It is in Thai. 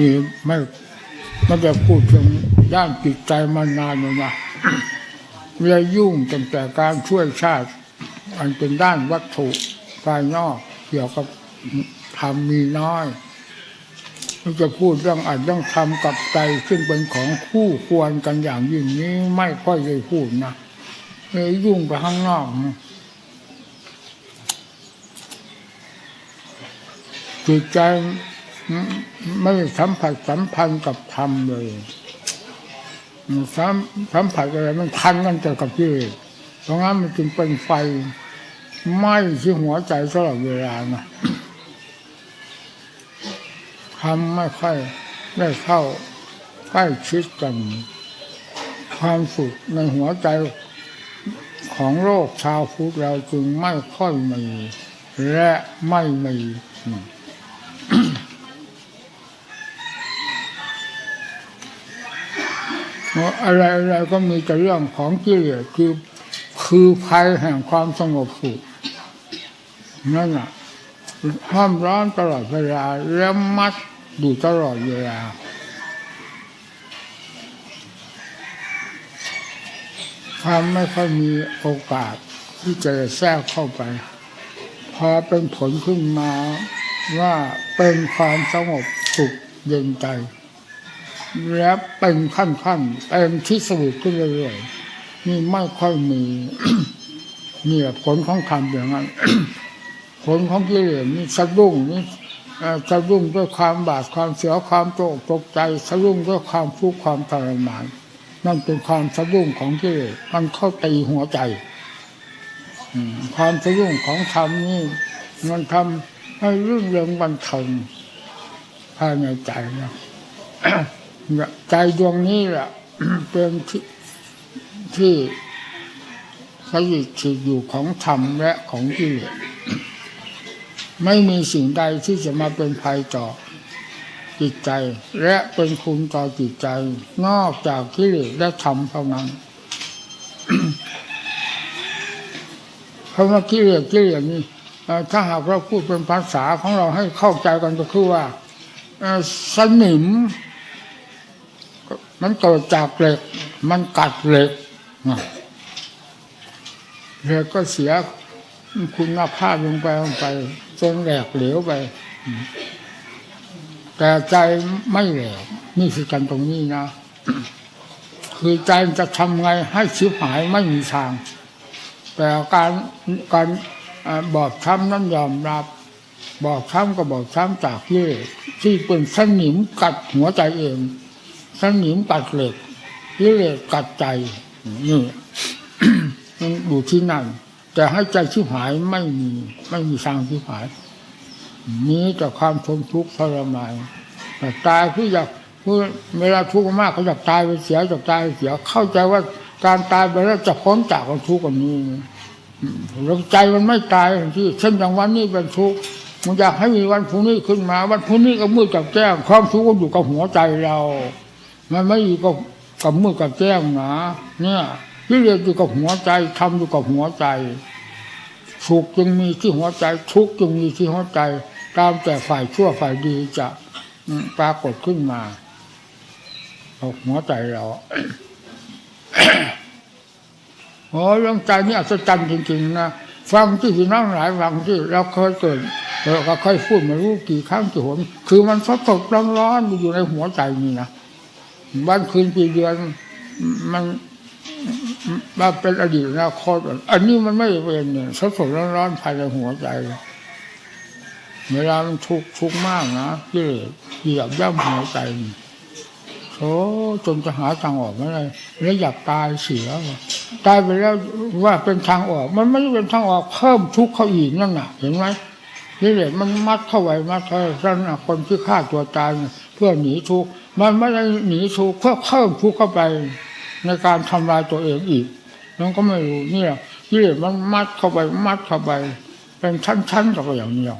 นี่ไม่ไม่ได้พูดถึงด้านจิตใจมานานแล้วนะเรียยุ่งตั้งแต่การช่วยชาติ อันเป็นด้านวัตถุภายนอกเกี่ยวกับธรรมมีน้อยมันจะพูดเรื่องอัดเรื่องทำกับใจซึ่งเป็นของคู่ควรกันอย่างยิ่งนี้ไม่ค่อยได้พูดนะเลยยุ่งไปข้างนอกนะจิตใจ ไม่ได้สัมผัสสัมพันธ์กับธรรมเลยสัมสัมผัสอะไรมันทันกันแต่กับที่เพราะงั้นมันจึงเป็นไฟไหม้ที่หัวใจตลอดเวลานะทำไม่ค่อยได้เข้าใกล้ชิดกัน ความสุขในหัวใจของโลกชาวพุทธเราจึงไม่ค่อยมีและไม่มี อะไรอะไรก็มีแต่เรื่องของกิเลสคือคือภัยแห่งความสงบสุขนั่นน่ะห้ามร้อนตลอดเวลาแล้วมัดอยู่ตลอดเวลาความไม่ค่อยมีโอกาสที่จะแทรกเข้าไป พอเป็นผลขึ้นมาว่าเป็นความสงบสุขเย็นใจ แล้วเป็นขั้นขั้นๆเป็นที่สรุปขึ้นเรื่อยๆนี่ไม่ค่อยมีเนี่ยผลของธรรมอย่างนั้นผลของกิเลสนี่สะดุ้งนี่สะดุ้งด้วยความบาดความเสียความโตกตกใจสะดุ้งด้วยความทุกข์ความทรมานนั่นเป็นความสะดุ้งของกิเลสมันเข้าตีหัวใจความสะดุ้งของธรรมนี่มันทำให้เรื่องเริงบันเทิงภายในใจนะ ใจดวงนี้แหละเป็นที่ที่สถิตอยู่ของธรรมและของกิเลสไม่มีสิ่งใดที่จะมาเป็นภัยต่อจิตใจ และเป็นคุณต่อจิตใจ นอกจากกิเลสและธรรมเท่านั้นเพราะว่ากิเลสกิเลสนี่เอ่อถ้าหากเราพูดเป็นภาษาของเราให้เข้าใจกันก็คือว่าสนิม มันเกิดจากเหล็ก มันกัดเหล็กเหล็กก็เสียคุณภาพลงไปลงไปจนแหลกเหลวไป แต่ใจไม่แหลกนี่คือกันตรงนี้นะ คือใจจะทำไงให้ชิบหายไม่มีทาง แต่การการเอ่อบอบช้ำนั้นยอมรับ บอบช้ำก็บอบช้ำจากที่ที่เป็นสนิมกัดหัวใจเอง สนิมกัดเหล็กกิเลสกัดใจนี่มันอยู่ที่นั่นแต่ให้ใจชิบหายไม่มีไม่มีทางชิบหายมีแต่ความทนทุกข์ทรมานแต่ตายคืออยากคือเวลาทุกข์มากเขาอยากตายไปเสียอยากตายไปเสียเข้าใจว่าการตายไปแล้วจะพ้นจากความทุกข์กันนี้อืมแล้วใจมันไม่ตายที่เช่นอย่างวันนี้เป็นทุกข์มันอยากให้มีวันพรุ่งนี้ขึ้นมา วันพรุ่งนี้ก็มืดกับแจ้งความทุกข์ก็อยู่กับหัวใจเรา มันไม่อยู่กับกับมือกับแจ้งนะเนี่ยกิเลสอยู่กับหัวใจทำอยู่กับหัวใจสุขจึงมีที่หัวใจทุกข์จึงมีที่หัวใจ ตามแต่ฝ่ายชั่วฝ่ายดีจะปรากฏขึ้นมาเอาหัวใจเราโอ้เรื่องใจนี่อัศจรรย์จริงๆนะฟังที่พี่น้องหลายฟังที่เราเคยเกิดเราก็เคยพูดมารู้กี่ครั้งกี่หนคือมันสดสดร้อนร้อนๆอยู่ในหัวใจนี่นะ วันคืนปีเดือนมันมาเป็นอดีตอนาคตอันนี้มันไม่เป็นเนี่ยสดสดร้อนๆภายในหัวใจ เวลามันทุกข์ทุกมากนะที่เหยียบย่ำหัวใจโธ่จนจะหาทางออกไม่ได้แล้วอยากตายเสียตายไปแล้วว่าเป็นทางออก มันไม่ได้เป็นทางออกเพิ่มทุกข์เขาอีกนั่นน่ะ เห็นไหมนี่แหละมันมัดเข้าไว้มัดเข้าไว้นั่นน่ะคนที่ฆ่าตัวตายเพื่อหนีทุกข์ มันไม่ได้หนีทุกข์เพื่อเพิ่มทุกข์เข้าไปในการทำลายตัวเองอีกนั่นก็ไม่รู้เนี่ยนี่มันมัดเข้าไปมัดเข้าไป เป็นชั้นๆกับอย่างเดีย